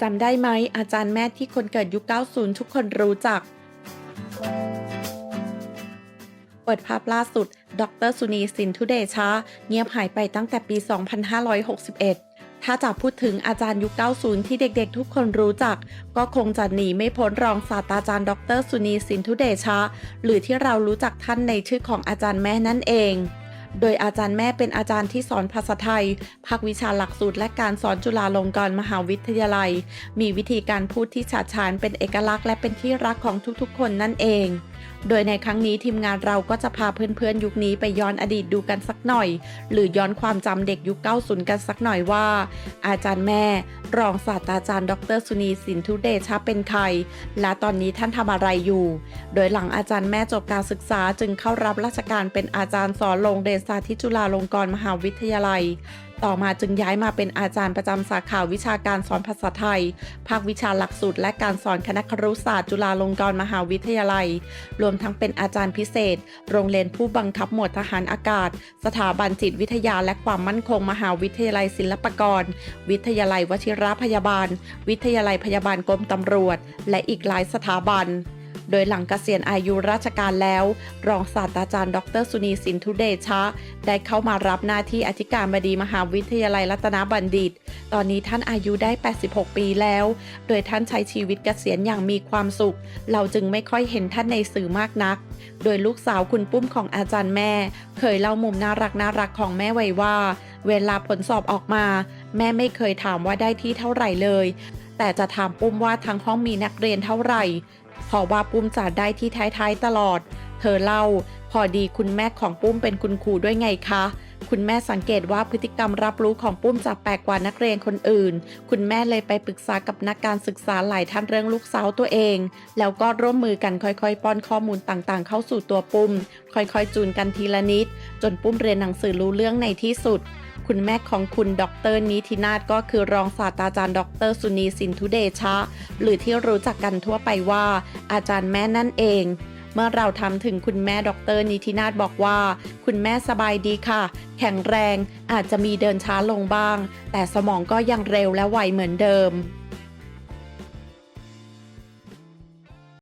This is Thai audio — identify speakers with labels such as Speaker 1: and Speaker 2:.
Speaker 1: จำได้ไหมอาจารย์แม่ที่คนเกิดยุค 90 ทุกคนรู้จัก เปิดภาพล่าสุด ดรสุนีสินทุเดชะ เงียบหายไปตั้งแต่ปี 2561 ถ้าจะพูดถึงอาจารย์ยุค 90 ที่เด็กๆ ทุกคนรู้จัก ก็คงจะหนีไม่พ้นรองศาสตราจารย์ ดรสุนีสินทุเดชะ หรือที่เรารู้จักท่านในชื่อของอาจารย์แม่นั่นเอง โดยอาจารย์แม่เป็นอาจารย์ที่สอนภาษาไทย ภาควิชาหลักสูตรและการสอนจุฬาลงกรณ์มหาวิทยาลัย มีวิธีการพูดที่ฉาดฉานเป็นเอกลักษณ์และเป็นที่รักของทุกๆ คนนั่นเองโดยในครั้งนี้ทีมงานเราก็จะพาเพื่อนๆ ยุคนี้ไปย้อนอดีตดูกันสักหน่อย หรือย้อนความจำเด็กยุค 90 กันสักหน่อยว่า อาจารย์แม่ รองศาสตราจารย์ ดรสุนีสินทุเดชะเป็นใคร และตอนนี้ท่านทำอะไรอยู่ โดยหลังอาจารย์แม่จบการศึกษาจึงเข้ารับราชการเป็นอาจารย์สอนโรงเรียนสาธิตจุฬาลงกรณ์มหาวิทยาลัย ต่อมาจึงย้ายมาเป็นอาจารย์ประจำสาขาวิชาการสอนภาษาไทย ภาควิชาหลักสูตรและการสอนคณะครุศาสตร์จุฬาลงกรณ์มหาวิทยาลัย รวมทั้งเป็นอาจารย์พิเศษ โรงเรียนผู้บังคับหมวดทหารอากาศ สถาบันจิตวิทยาและความมั่นคงมหาวิทยาลัยศิลปากร วิทยาลัยวชิรพยาบาล วิทยาลัยพยาบาลกรมตำรวจ และอีกหลายสถาบัน โดยหลังเกษียณอายุราชการแล้ว รองศาสตราจารย์ ดร สุนีสินทุเดชะ ได้เข้ามารับหน้าที่อธิการบดีมหาวิทยาลัยรัตนบัณฑิต ตอนนี้ท่านอายุได้ 86 ปีแล้ว โดยท่านใช้ชีวิตเกษียณอย่างมีความสุข เราจึงไม่ค่อยเห็นท่านในสื่อมากนัก โดยลูกสาวคุณปุ้มของอาจารย์แม่ เคยเล่ามุมน่ารักน่ารักของแม่ไว้ว่า เวลาผลสอบออกมา แม่ไม่เคยถามว่าได้ที่เท่าไหร่เลยแต่จะถามปุ้มว่าทั้งห้องมีนักเรียนเท่าไหร่ เพราะว่าปุ้มจะได้ที่ท้ายๆตลอด เธอเล่า พอดีคุณแม่ของปุ้มเป็นคุณครูด้วยไงคะคุณแม่สังเกตว่าพฤติกรรมรับรู้ของปุ้มจะแปลกกว่านักเรียนคนอื่น คุณแม่เลยไปปรึกษากับนักการศึกษาหลายท่านเรื่องลูกสาวตัวเอง แล้วก็ร่วมมือกันค่อยๆ ป้อนข้อมูลต่างๆ เข้าสู่ตัวปุ้ม ค่อยๆ จูนกันทีละนิด จนปุ้มเรียนหนังสือรู้เรื่องในที่สุด คุณแม่ของคุณดรนิตินาถก็คือรองศาสตราจารย์ ดรสุนีสินทุเดชะ หรือที่รู้จักกันทั่วไปว่า อาจารย์แม่นั่นเองเมื่อเราทำถึงคุณแม่ดรนิตินาถบอกว่า คุณแม่สบายดีค่ะ แข็งแรงอาจจะมีเดินช้าลงบ้าง แต่สมองก็ยังเร็วและไวเหมือนเดิม